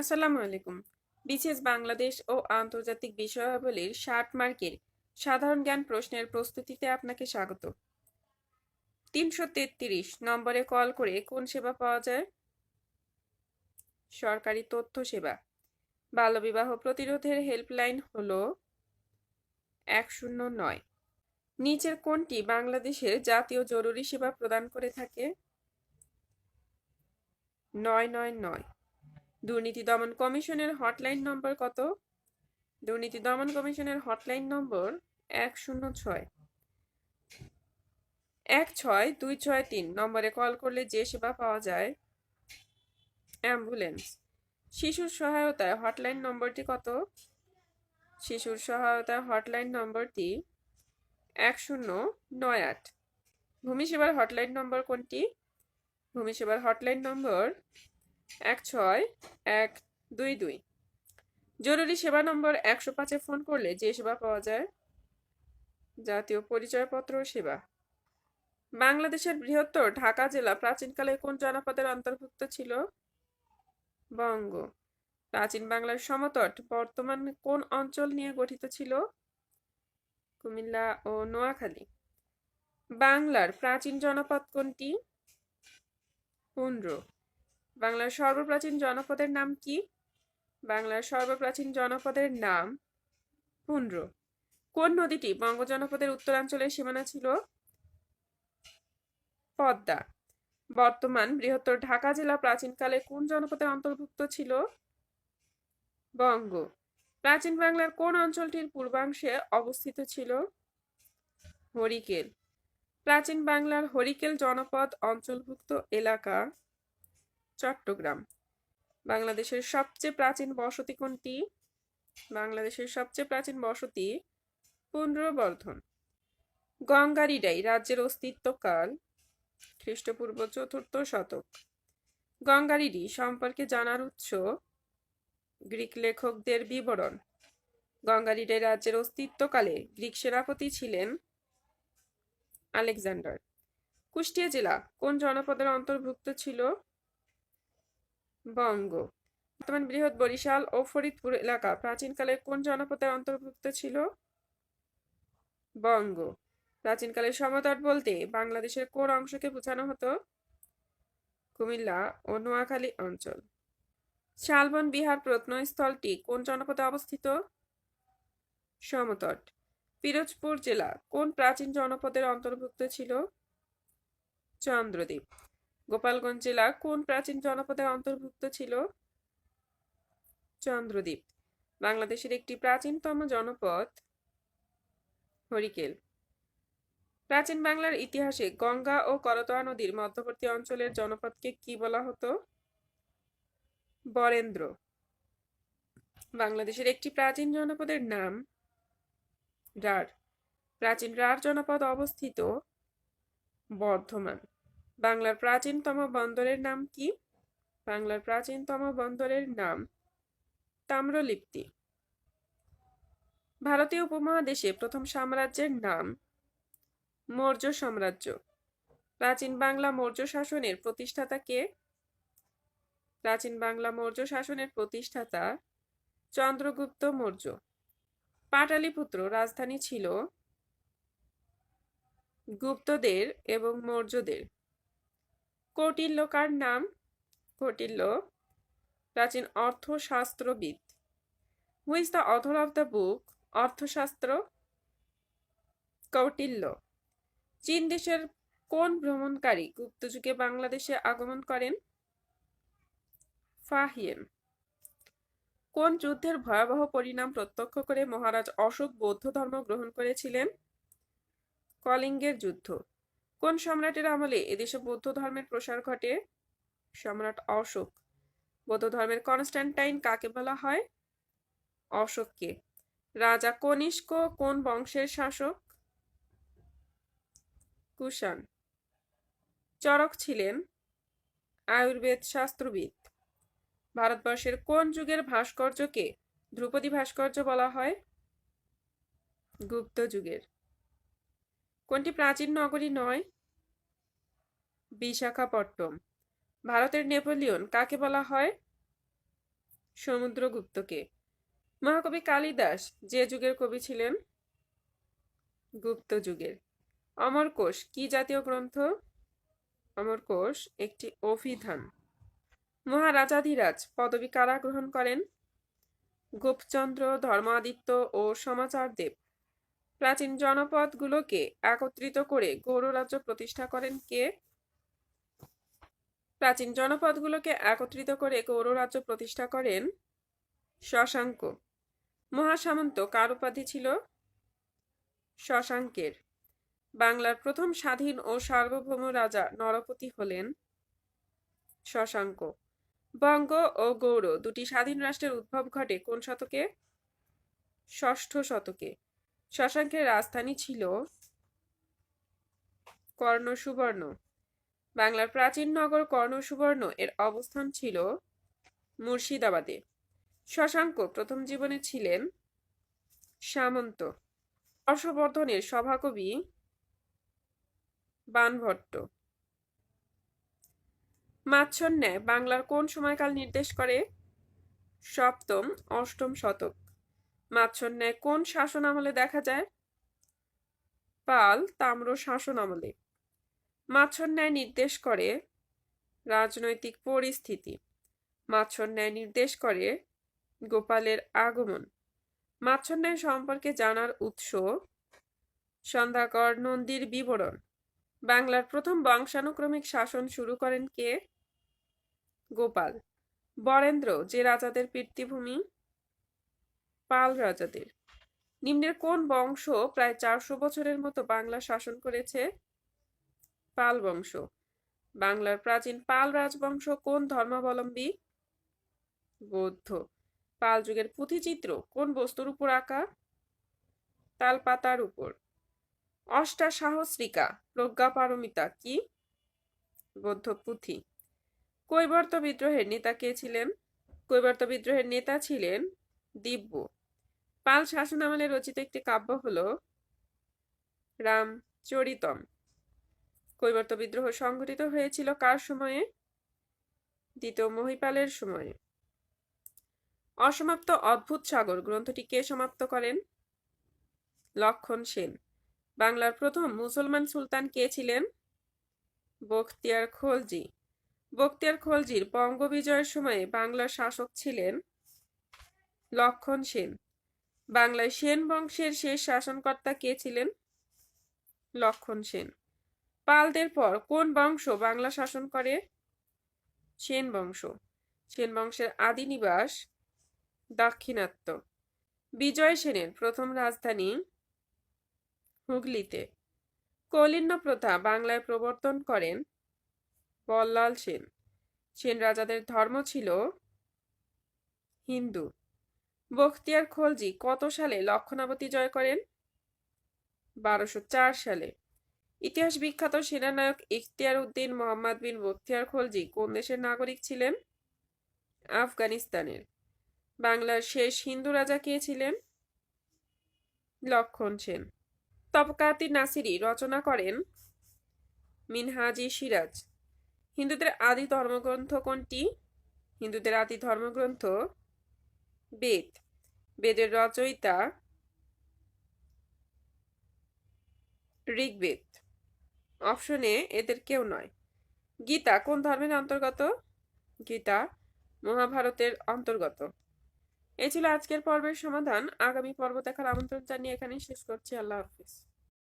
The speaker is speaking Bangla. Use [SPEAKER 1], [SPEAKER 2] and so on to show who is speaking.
[SPEAKER 1] আসসালামু আলাইকুম। বিশেষ বাংলাদেশ ও আন্তর্জাতিক বিষয়াবলীর ষাট মার্কের সাধারণ জ্ঞান প্রশ্নের প্রস্তুতিতে আপনাকে স্বাগত। তিনশো তেত্রিশ নম্বরে কল করে কোন সেবা পাওয়া যায়? সরকারি তথ্য সেবা। বাল্যবিবাহ প্রতিরোধের হেল্পলাইন হল এক শূন্য নয়। নিচের কোনটি বাংলাদেশের জাতীয় জরুরি সেবা প্রদান করে থাকে? নয় নয় নয়। দুর্নীতি দমন কমিশনের হটলাইন নম্বর কত? দুর্নীতি দমন কমিশনের হটলাইন নম্বর এক শূন্য ছয়। এক ছয় দুই ছয় তিন। নম্বরে কল করলে যে সেবা পাওয়া যায়, অ্যাম্বুলেন্স। শিশুর সহায়তায় হটলাইন নম্বরটি কত? শিশুর সহায়তায় হটলাইন নম্বরটি এক শূন্য নয় আট। ভূমি সেবার হটলাইন নম্বর কোনটি? ভূমি সেবার হটলাইন নম্বর এক ছয়, এক দুই দুই। জরুরি সেবা নম্বর একশো পাঁচে ফোন করলে যে সেবা পাওয়া যায়, জাতীয় পরিচয়পত্র সেবা। বাংলাদেশের বৃহত্তর ঢাকা জেলা প্রাচীনকালে কোন জনপদের অন্তর্ভুক্ত ছিল? বঙ্গ। প্রাচীন বাংলার সমতট বর্তমান কোন অঞ্চল নিয়ে গঠিত ছিল? কুমিল্লা ও নোয়াখালী। বাংলার প্রাচীন জনপদ কোনটি? পুন্ড্র বাংলার সর্বপ্রাচীন জনপদের নাম কি? বাংলার সর্বপ্রাচীন জনপদের নাম পুন্ড্র কোন নদীটি বঙ্গ জনপদের উত্তরাঞ্চলের সীমানা ছিল? পদ্মা। বর্তমান বৃহত্তর ঢাকা জেলা প্রাচীনকালে কোন জনপদের অন্তর্ভুক্ত ছিল? বঙ্গ। প্রাচীন বাংলার কোন অঞ্চলটির পূর্বাংশে অবস্থিত ছিল? হরিকেল। প্রাচীন বাংলার হরিকেল জনপদ অঞ্চলভুক্ত এলাকা চট্টগ্রাম। বাংলাদেশের সবচেয়ে প্রাচীন বসতি কোনটি? বাংলাদেশের সবচেয়ে প্রাচীন বসতি পুনর্বর্ধন। গঙ্গারিডাই রাজ্যের অস্তিত্বকাল খ্রিস্টপূর্ব চতুর্থ শতক। গঙ্গারিডি সম্পর্কে জানার উৎস গ্রিক লেখকদের বিবরণ। গঙ্গারিডাই রাজ্যের অস্তিত্বকালে গ্রিক সেনাপতি ছিলেন আলেকজান্ডার। কুষ্টিয়া জেলা কোন জনপদের অন্তর্ভুক্ত ছিল? বঙ্গ। বর্তমান বৃহৎ বরিশাল ও ফরিদপুর এলাকা, প্রাচীনকালে কোন জনপদের অন্তর্ভুক্ত ছিল? বঙ্গ। প্রাচীনকালে সমতট বলতে বাংলাদেশের কোন অংশকে বোঝানো হতো? কুমিল্লা ও নোয়াখালী অঞ্চল। শালবন বিহার প্রত্নস্থলটি কোন জনপদে অবস্থিত? সমতট। পিরোজপুর জেলা কোন প্রাচীন জনপদের অন্তর্ভুক্ত ছিল? চন্দ্রদ্বীপ। গোপালগঞ্জ জেলা কোন প্রাচীন জনপদের অন্তর্ভুক্ত ছিল? চন্দ্রদ্বীপ। বাংলাদেশের একটি প্রাচীনতম জনপদ হরিকেল। প্রাচীন বাংলার ইতিহাসে গঙ্গা ও করতোয়া নদীর মধ্যবর্তী অঞ্চলের জনপদকে কি বলা হতো? বরেন্দ্র। বাংলাদেশের একটি প্রাচীন জনপদের নাম রার প্রাচীন রার জনপদ অবস্থিত বর্ধমান। বাংলার প্রাচীনতম বন্দরের নাম কি? বাংলার প্রাচীনতম বন্দরের নাম তাম্রলিপ্তি। ভারতীয় উপমহাদেশে প্রথম সাম্রাজ্যের নাম মৌর্য সাম্রাজ্য। প্রাচীন বাংলা মৌর্য শাসনের প্রতিষ্ঠাতা কে? প্রাচীন বাংলা মৌর্য শাসনের প্রতিষ্ঠাতা চন্দ্রগুপ্ত মৌর্য। পাটালিপুত্র রাজধানী ছিল গুপ্তদের এবং মৌর্যদের। কৌটিল্য কার নাম কৌটিল্য প্রাচীন অর্থশাস্ত্রবিদ। Who is the author of the book Arthashastra? Kautilya. চীন দেশের কোন ভ্রমণকারী গুপ্তযুগে বাংলাদেশে আগমন করেন? ফাহিয়েন কোন যুদ্ধের ভয়াবহ পরিণাম প্রত্যক্ষ করে মহারাজ অশোক বৌদ্ধ ধর্ম গ্রহণ করেছিলেন? কলিঙ্গের যুদ্ধ। কোন সম্রাটের আমলে এদেশে বৌদ্ধ ধর্মের প্রসার ঘটে? সম্রাট অশোক। বৌদ্ধ ধর্মের কনস্ট্যান্টাইন কাকে বলা হয়? অশোককে। রাজা কনিষ্ক কোন বংশের শাসক? কুষাণ। চরক ছিলেন আয়ুর্বেদ শাস্ত্রবিদ। ভারতবর্ষের কোন যুগের ভাস্কর্যকে ধ্রুপদী ভাস্কর্য বলা হয়? গুপ্ত যুগের। কোনটি প্রাচীন নগরী নয়? বিশাখাপট্টম ভারতের নেপোলিয়ন কাকে বলা হয়? সমুদ্রগুপ্তকে। মহাকবি কালিদাস যে যুগের কবি ছিলেন, গুপ্ত যুগের। অমরকোষ কি জাতীয় গ্রন্থ? অমরকোষ একটি অভিধান। মহারাজাধিরাজ পদবী কারা গ্রহণ করেন? গোপচন্দ্র, ধর্মাদিত্য ও সমাচারদেব প্রাচীন জনপদগুলোকে একত্রিত করে গৌড় রাজ্য প্রতিষ্ঠা করেন কে? প্রাচীন জনপদগুলোকে একত্রিত করে গৌড় রাজ্য প্রতিষ্ঠা করেন শশাঙ্ক। মহাসামন্ত কার উপাধি ছিল? শশাঙ্কের। বাংলার প্রথম স্বাধীন ও সার্বভৌম রাজা নরপতি হলেন শশাঙ্ক। বঙ্গ ও গৌড় দুটি স্বাধীন রাষ্ট্রের উদ্ভব ঘটে কোন শতকে? ষষ্ঠ শতকে। শশাঙ্কের রাজধানী ছিল কর্ণ সুবর্ণ বাংলার প্রাচীন নগর কর্ণ সুবর্ণ এর অবস্থান ছিল মুর্শিদাবাদে। শশাঙ্ক প্রথম জীবনে ছিলেন সামন্ত। হর্ষবর্ধনের সভাকবি বানভট্ট। মাচ্ছন্যায় বাংলার কোন সময়কাল নির্দেশ করে? সপ্তম, অষ্টম শতক। মাচ্ছন্যায় কোন শাসন আমলে দেখা যায়? পাল তাম্র শাসন আমলে মাচ্ছন্যায় নির্দেশ করে রাজনৈতিক পরিস্থিতি। মাচ্ছন্যায় নির্দেশ করে গোপালের আগমন। মাচ্ছন্যায় সম্পর্কে জানার উৎস সন্ধ্যাকর নন্দীর বিবরণ। বাংলার প্রথম বংশানুক্রমিক শাসন শুরু করেন কে? গোপাল। বরেন্দ্র, যে রাজাদের পিতৃভূমি। পাল রাজাদের। নিম্নের কোন বংশ প্রায় চারশো বছরের মতো বাংলা শাসন করেছে? পাল বংশ। বাংলার প্রাচীন পাল রাজবংশ কোন ধর্মাবলম্বী? বৌদ্ধ। পাল যুগের পুঁথিচিত্র কোন বস্তুর উপর আঁকা? তাল পাতার উপর। অষ্টা সাহস্রিকা প্রজ্ঞা পারমিতা কি? বৌদ্ধ পুঁথি। কৈবর্ত বিদ্রোহের নেতা কে ছিলেন? কৈবর্ত বিদ্রোহের নেতা ছিলেন দিব্য। পাল শাসনামলে রচিত একটি কাব্য হল রামচরিতম কৈবর্ত বিদ্রোহ সংঘটিত হয়েছিল কার সময়ে? দ্বিতীয় মহিপালের সময়ে। অসমাপ্ত অদ্ভুত সাগর, গ্রন্থটি কে সমাপ্ত করেন? লক্ষণ সেন। বাংলার প্রথম মুসলমান সুলতান কে ছিলেন? বখতিয়ার খলজি। বখতিয়ার খলজির বঙ্গ বিজয়ের সময়ে বাংলার শাসক ছিলেন লক্ষণ সেন। বাংলায় সেন বংশের শেষ শাসনকর্তা কে ছিলেন? লক্ষণ সেন। পালদের পর কোন বংশ বাংলা শাসন করে? সেন বংশ। সেন বংশের আদি নিবাস দাক্ষিণাত্য। বিজয় সেনের প্রথম রাজধানী হুগলিতে। কলিন্য প্রথা বাংলায় প্রবর্তন করেন বল্লাল সেন। সেন রাজাদের ধর্ম ছিল হিন্দু। বখতিয়ার খলজি কত সালে লক্ষণাবতী জয় করেন? বারোশো চার সালে। ইতিহাস বিখ্যাত সেনানায়ক ইখতিয়ার উদ্দিন মোহাম্মদ বিন বখতিয়ার খলজি কোন দেশের নাগরিক ছিলেন? আফগানিস্তানের। বাংলার শেষ হিন্দু রাজা কে ছিলেন? লক্ষণ সেন। তবকাতি নাসিরি রচনা করেন মিনহাজি সিরাজ। হিন্দুদের আদি ধর্মগ্রন্থ কোনটি? হিন্দুদের আদি ধর্মগ্রন্থ বেদ। বেদের রচয়িতা ঋগ্বেদ। অপশনে এদের কেউ নয়। গীতা কোন ধর্মের অন্তর্গত? গীতা মহাভারতের অন্তর্গত। এ ছিল আজকের পর্বের সমাধান। আগামী পর্ব দেখার আমন্ত্রণ জানিয়ে এখানেই শেষ করছি। আল্লাহ হাফিজ।